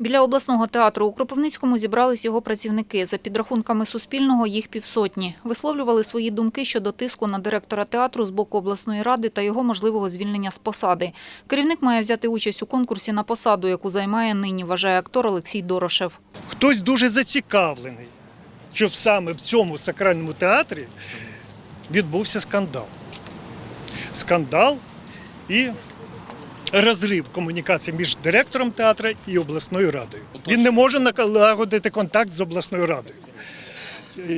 Біля обласного театру у Кропивницькому зібрались його працівники. За підрахунками Суспільного їх півсотні. Висловлювали свої думки щодо тиску на директора театру з боку обласної ради та його можливого звільнення з посади. Керівник має взяти участь у конкурсі на посаду, яку займає нині, вважає актор Олексій Дорошев. Хтось дуже зацікавлений, щоб саме в цьому сакральному театрі відбувся скандал. Скандал і розрив комунікації між директором театру і обласною радою. Він не може налагодити контакт з обласною радою.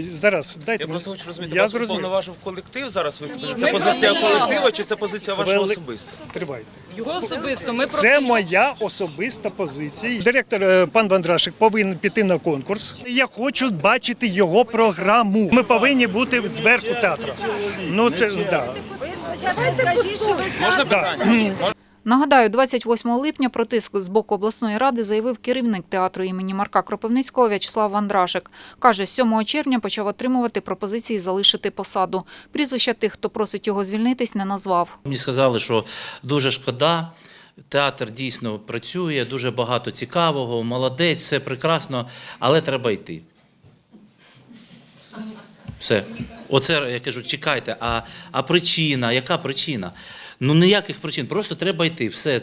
Зараз дайте Я мені- просто хочу розуміти, Я вас уповноважив колектив зараз виступити? Це позиція колектива чи це позиція ваша Хвили- особиста? Тривайте. Його особисто. Ми Це моя особиста позиція. Директор е, пан Вандрашик повинен піти на конкурс. Я хочу бачити його програму. Ми повинні бути зверху театру. Ну це да. Можна Да. питання? Нагадаю, 28 липня про тиск з боку обласної ради заявив керівник театру імені Марка Кропивницького В'ячеслав Вандрашик. Каже, з 7 червня почав отримувати пропозиції залишити посаду. Прізвища тих, хто просить його звільнитись, не назвав. Мені сказали, що дуже шкода. Театр дійсно працює, дуже багато цікавого, молодець, все прекрасно, але треба йти. Все. Оце я кажу, чекайте, а, а причина, яка причина? Ну ніяких причин, просто треба йти. Все.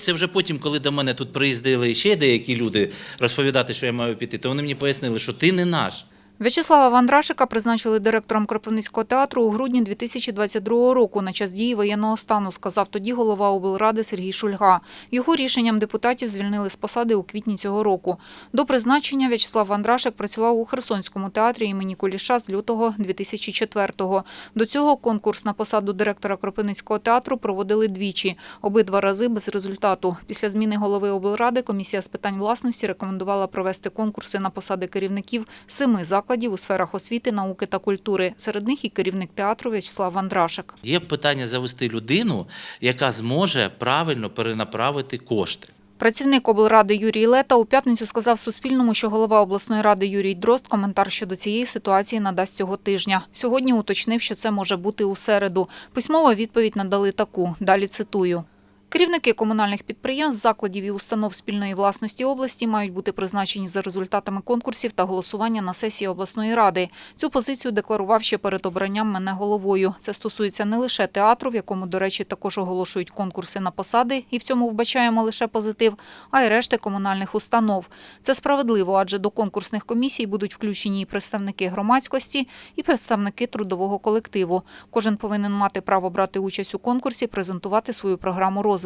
Це вже потім, коли до мене тут приїздили ще деякі люди розповідати, що я маю піти, то вони мені пояснили, що ти не наш. В'ячеслава Вандрашика призначили директором Кропивницького театру у грудні 2022 року на час дії воєнного стану, сказав тоді голова облради Сергій Шульга. Його рішенням депутатів звільнили з посади у квітні цього року. До призначення В'ячеслав Вандрашик працював у Херсонському театрі імені Куліша з лютого 2004-го. До цього конкурс на посаду директора Кропивницького театру проводили двічі, обидва рази без результату. Після зміни голови облради комісія з питань власності рекомендувала провести конкурси на посади керівників семи закладів у сферах освіти, науки та культури. Серед них і керівник театру В'ячеслав Вандрашик. Є питання завести людину, яка зможе правильно перенаправити кошти. Працівник облради Юрій Лета у п'ятницю сказав Суспільному, що голова обласної ради Юрій Дрозд коментар щодо цієї ситуації надасть цього тижня. Сьогодні уточнив, що це може бути у середу. Письмова відповідь надали таку. Далі цитую. Керівники комунальних підприємств, закладів і установ спільної власності області мають бути призначені за результатами конкурсів та голосування на сесії обласної ради. Цю позицію декларував ще перед обранням мене головою. Це стосується не лише театру, в якому, до речі, також оголошують конкурси на посади, і в цьому вбачаємо лише позитив, а й решти комунальних установ. Це справедливо, адже до конкурсних комісій будуть включені і представники громадськості, і представники трудового колективу. Кожен повинен мати право брати участь у конкурсі, презентувати свою програму розвитку.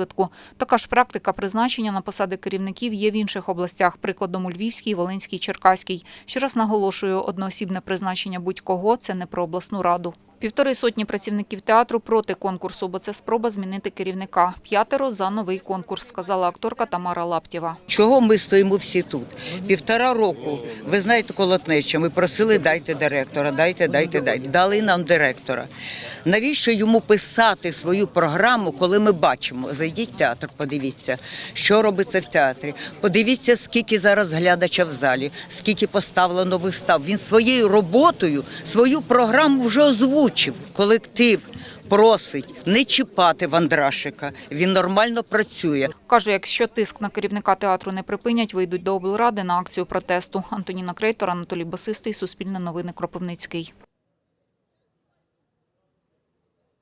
Така ж практика призначення на посади керівників є в інших областях, прикладом у Львівській, Волинській, Черкаській. Ще раз наголошую, одноосібне призначення будь-кого – це не про обласну раду. Півтори сотні працівників театру проти конкурсу, бо це спроба змінити керівника. П'ятеро за новий конкурс, сказала акторка Тамара Лаптєва. Чого ми стоїмо всі тут? Півтора року. Ви знаєте, колотнеча. Ми просили дайте директора, дайте, дайте, дайте. Дали нам директора. Навіщо йому писати свою програму, коли ми бачимо? Зайдіть в театр, подивіться, що робиться в театрі. Подивіться, скільки зараз глядача в залі, скільки поставлено вистав. Він своєю роботою свою програму вже озвучив. Колектив просить не чіпати Вандрашика. Він нормально працює. Каже, якщо тиск на керівника театру не припинять, вийдуть до облради на акцію протесту. Антоніна Крейтор, Анатолій Басистий, Суспільне новини Кропивницький.